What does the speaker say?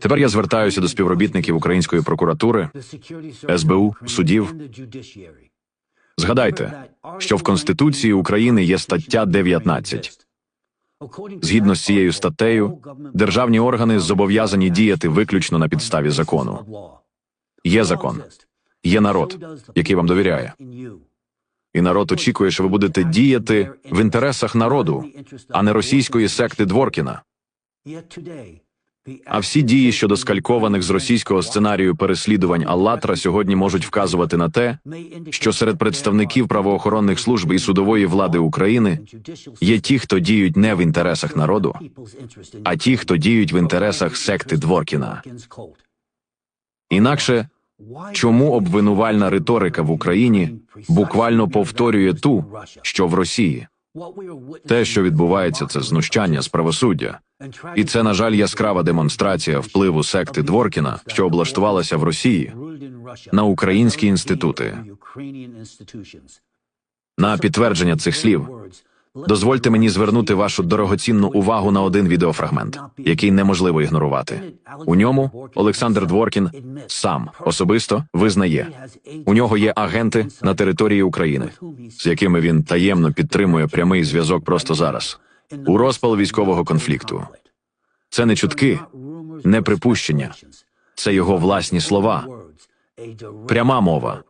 Тепер я звертаюся до співробітників української прокуратури, СБУ, судів. Згадайте, що в Конституції України є стаття 19. Згідно з цією статтею, державні органи зобов'язані діяти виключно на підставі закону. Є закон, є народ, який вам довіряє. І народ очікує, що ви будете діяти в інтересах народу, а не російської секти Дворкіна. А всі дії щодо скалькованих з російського сценарію переслідувань Аллатра сьогодні можуть вказувати на те, що серед представників правоохоронних служб і судової влади України є ті, хто діють не в інтересах народу, а ті, хто діють в інтересах секти Дворкіна. Інакше чому обвинувальна риторика в Україні буквально повторює ту, що в Росії? Те, що відбувається, це знущання з правосуддя. І це, на жаль, яскрава демонстрація впливу секти Дворкіна, що облаштувалася в Росії на українські інститути. На підтвердження цих слів дозвольте мені звернути вашу дорогоцінну увагу на один відеофрагмент, який неможливо ігнорувати. У ньому Олександр Дворкін сам особисто визнає, у нього є агенти на території України, з якими він таємно підтримує прямий зв'язок просто зараз. У розпал військового конфлікту. Це не чутки, не припущення, це його власні слова. Пряма мова.